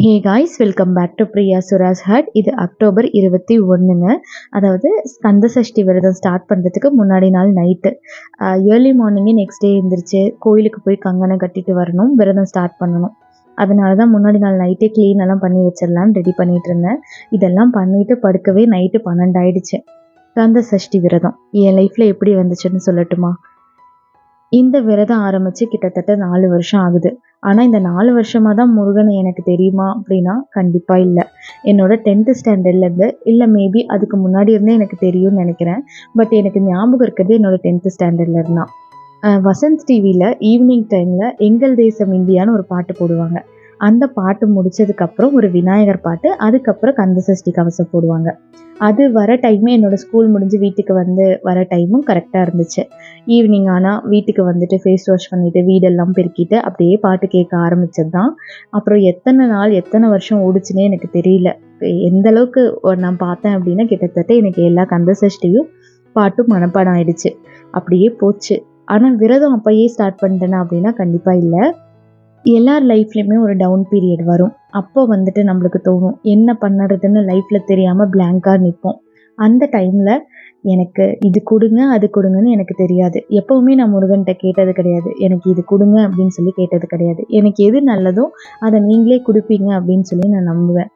Hey guys welcome back to Priya Sura's hut இது October இருபத்தி ஒன்றுங்க. அதாவது ஸ்கந்த சஷ்டி விரதம் ஸ்டார்ட் பண்ணுறதுக்கு முன்னாடி நாள் நைட்டு ஏர்லி மார்னிங்கே நெக்ஸ்ட் டே எழுந்திரிச்சு கோயிலுக்கு போய் கங்கனை கட்டிட்டு வரணும் விரதம் ஸ்டார்ட் பண்ணணும். அதனால தான் முன்னாடி நாள் நைட்டே க்ளீன் எல்லாம் பண்ணி வச்சிடலான்னு ரெடி பண்ணிட்டு இருந்தேன். இதெல்லாம் பண்ணிட்டு படுக்கவே நைட்டு பன்னெண்டாயிடுச்சு. ஸ்கந்த சஷ்டி விரதம். என் லைஃப்பில் எப்படி வந்துச்சுன்னு சொல்லட்டுமா? இந்த விரதம் ஆரம்பித்து கிட்டத்தட்ட நாலு வருஷம் ஆகுது. ஆனால் இந்த நாலு வருஷமாக தான் முருகன் எனக்கு தெரியுமா அப்படின்னா கண்டிப்பாக இல்லை. என்னோட டென்த்து ஸ்டாண்டர்ட்லேருந்து இல்லை மேபி அதுக்கு முன்னாடி இருந்தே எனக்கு தெரியும்னு நினைக்கிறேன். பட் எனக்கு ஞாபகம் இருக்கிறது என்னோட டென்த்து ஸ்டாண்டர்ட்லேருந்து இருந்தான் வசந்த் டிவியில் ஈவினிங் டைமில் எங்கள் தேசம் இந்தியான்னு ஒரு பாட்டு போடுவாங்க. அந்த பாட்டு முடிச்சதுக்கப்புறம் ஒரு விநாயகர் பாட்டு அதுக்கப்புறம் கந்த சஷ்டி கவசம் போடுவாங்க. அது வர டைமே என்னோடய ஸ்கூல் முடிஞ்சு வீட்டுக்கு வந்து வர டைமும் கரெக்டாக இருந்துச்சு. ஈவினிங் ஆனால் வீட்டுக்கு வந்துட்டு ஃபேஸ் வாஷ் பண்ணிவிட்டு வீடெல்லாம் பெருக்கிட்டு அப்படியே பாட்டு கேட்க ஆரம்பித்தது தான் அப்புறம் எத்தனை நாள் எத்தனை வருஷம் ஓடிச்சுன்னே எனக்கு தெரியல. எந்த அளவுக்கு நான் பார்த்தேன் அப்படின்னா கிட்டத்தட்ட எனக்கு எல்லா கந்த சஷ்டியும் பாட்டும் மனப்பாடம் ஆயிடுச்சு. அப்படியே போச்சு. ஆனால் விரதம் அப்போயே ஸ்டார்ட் பண்ணிட்டேனா அப்படின்னா கண்டிப்பாக இல்லை. எல்லார் லைஃப்லேயுமே ஒரு டவுன் பீரியட் வரும். அப்போ வந்துட்டு நம்மளுக்கு தோணும் என்ன பண்ணுறதுன்னு லைஃப்பில் தெரியாமல் பிளாங்காக நிற்போம். அந்த டைமில் எனக்கு இது கொடுங்க அது கொடுங்கன்னு எனக்கு தெரியாது. எப்போவுமே நான் முருகன்கிட்ட கேட்டது கிடையாது. எனக்கு இது கொடுங்க அப்படின்னு சொல்லி கேட்டது கிடையாது. எனக்கு எது நல்லதோ அதை நீங்களே கொடுப்பீங்க அப்படின்னு சொல்லி நான் நம்புவேன்.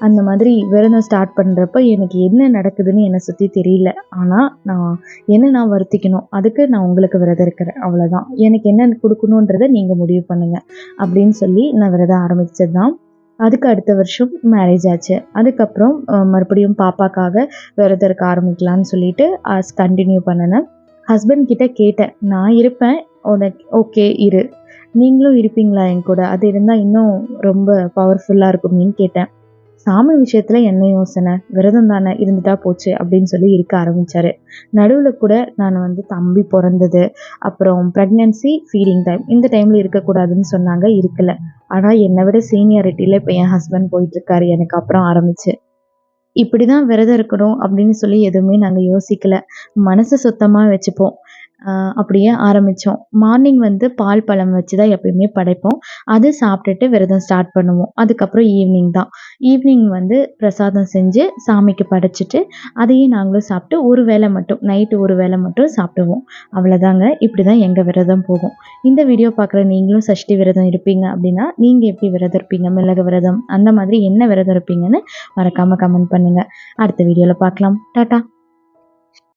அந்த மாதிரி விரதம் ஸ்டார்ட் பண்ணுறப்ப எனக்கு என்ன நடக்குதுன்னு என்னை சுற்றி தெரியல. ஆனால் நான் என்ன நான் வருத்திக்கணும்? அதுக்கு நான் உங்களுக்கு விரதம் இருக்கிறேன். அவ்வளோதான் எனக்கு என்ன கொடுக்கணுன்றதை நீங்கள் முடிவு பண்ணுங்கள் அப்படின்னு சொல்லி நான் விரதம் ஆரம்பித்தது தான் அதுக்கு அடுத்த வருஷம் மேரேஜ் ஆச்சு. அதுக்கப்புறம் மறுபடியும் பாப்பாக்காக விரதம் இருக்க ஆரம்பிக்கலான்னு சொல்லிட்டு கண்டினியூ பண்ணினேன். ஹஸ்பண்ட் கிட்ட கேட்டேன். நான் இருப்பேன். உனக்கு ஓகே இரு. நீங்களும் இருப்பீங்களா என் கூட? அது இருந்தால் இன்னும் ரொம்ப பவர்ஃபுல்லாக இருக்குமேன்னு கேட்டேன். சாமி விஷயத்துல என்ன யோசனை? விரதம் தானே இருந்துட்டா போச்சு அப்படின்னு சொல்லி இருக்க ஆரம்பிச்சாரு. நடுவில் கூட நான் வந்து தம்பி பிறந்தது. அப்புறம் ப்ரெக்னென்சி ஃபீடிங் டைம் இந்த டைமில் இருக்கக்கூடாதுன்னு சொன்னாங்க இருக்கல. ஆனால் என்னை விட சீனியாரிட்டியில் இப்போ என் ஹஸ்பண்ட் போயிட்டுருக்காரு. எனக்கு அப்புறம் ஆரம்பிச்சு. இப்படி தான் விரதம் இருக்கணும் அப்படின்னு சொல்லி எதுவுமே நாங்கள் யோசிக்கல. மனசை சுத்தமாக வச்சுப்போம். அப்படியே ஆரம்பித்தோம் மார்னிங் வந்து பால் பழம் வச்சு தான் எப்பயுமே படைப்போம். அது சாப்பிட்டுட்டு விரதம் ஸ்டார்ட் பண்ணுவோம். அதுக்கப்புறம் ஈவினிங் தான். ஈவினிங் வந்து பிரசாதம் செஞ்சு சாமிக்கு படைச்சிட்டு அதையும் நாங்களும் சாப்பிட்டு ஒரு வேளை மட்டும் நைட்டு ஒரு வேளை மட்டும் சாப்பிடுவோம். அவ்வளோதாங்க இப்படி தான் எங்கள் விரதம் போகும். இந்த வீடியோ பார்க்குற நீங்களும் சஷ்டி விரதம் இருப்பீங்க அப்படின்னா நீங்கள் எப்படி விரதம் இருப்பீங்க? மிளகு விரதம் அந்த மாதிரி என்ன விரதம் இருப்பீங்கன்னு மறக்காமல் கமெண்ட் பண்ணுங்கள் அடுத்த வீடியோவில் பார்க்கலாம். டாட்டா!